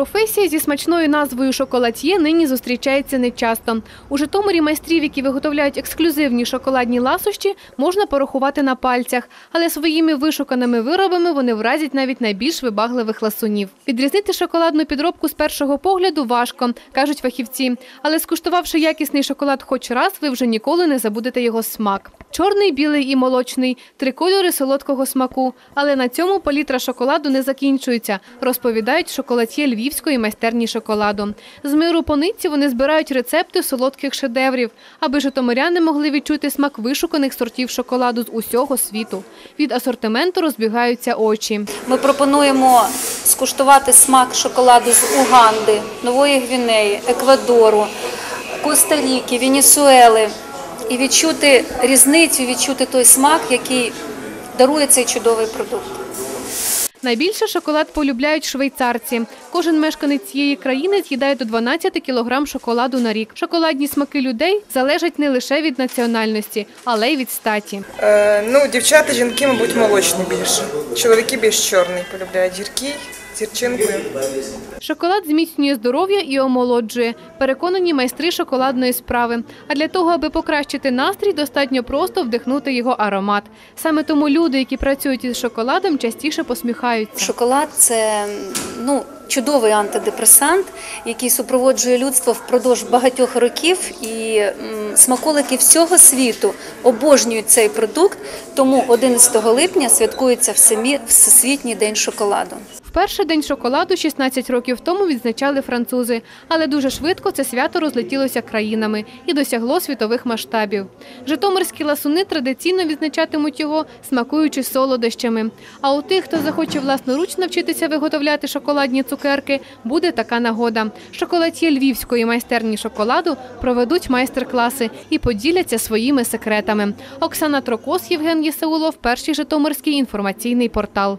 Професія зі смачною назвою шоколад'є нині зустрічається нечасто. У Житомирі майстрів, які виготовляють ексклюзивні шоколадні ласощі, можна порахувати на пальцях, але своїми вишуканими виробами вони вразять навіть найбільш вибагливих ласунів. Відрізнити шоколадну підробку з першого погляду важко, кажуть фахівці. Але скуштувавши якісний шоколад хоч раз, ви вже ніколи не забудете його смак. Чорний, білий і молочний три кольори солодкого смаку. Але на цьому палітра шоколаду не закінчується, розповідають шоколад'є львівської майстерні шоколаду. З миру по нитці вони збирають рецепти солодких шедеврів, аби житомиряни могли відчути смак вишуканих сортів шоколаду з усього світу. Від асортименту розбігаються очі. Ми пропонуємо скуштувати смак шоколаду з Уганди, Нової Гвінеї, Еквадору, Коста-Ріки, Венесуели і відчути різницю, відчути той смак, який дарує цей чудовий продукт. Найбільше шоколад полюбляють швейцарці. Кожен мешканець цієї країни з'їдає до 12 кілограм шоколаду на рік. Шоколадні смаки людей залежать не лише від національності, але й від статі. Е, ну, дівчата, жінки, мабуть, молочні більше. Чоловіки більш чорний полюбляють гіркий, з. Шоколад зміцнює здоров'я і омолоджує. Переконані майстри шоколадної справи. А для того, аби покращити настрій, достатньо просто вдихнути його аромат. Саме тому люди, які працюють із шоколадом, частіше посміхаються. Шоколад це ну, чудовий антидепресант, який супроводжує людство впродовж багатьох років. І смаколики всього світу обожнюють цей продукт. Тому 11 липня святкується Всесвітній день шоколаду. Вперше день шоколаду 16 років тому відзначали французи, але дуже швидко це свято розлетілося країнами і досягло світових масштабів. Житомирські ласуни традиційно відзначатимуть його, смакуючи солодощами. А у тих, хто захоче власноруч навчитися виготовляти шоколадні цукерки, буде така нагода. Шоколад'є львівської майстерні шоколаду проведуть майстер-класи і поділяться своїми секретами. Оксана Трокос, Євген Єсаулов, перший Житомирський інформаційний портал.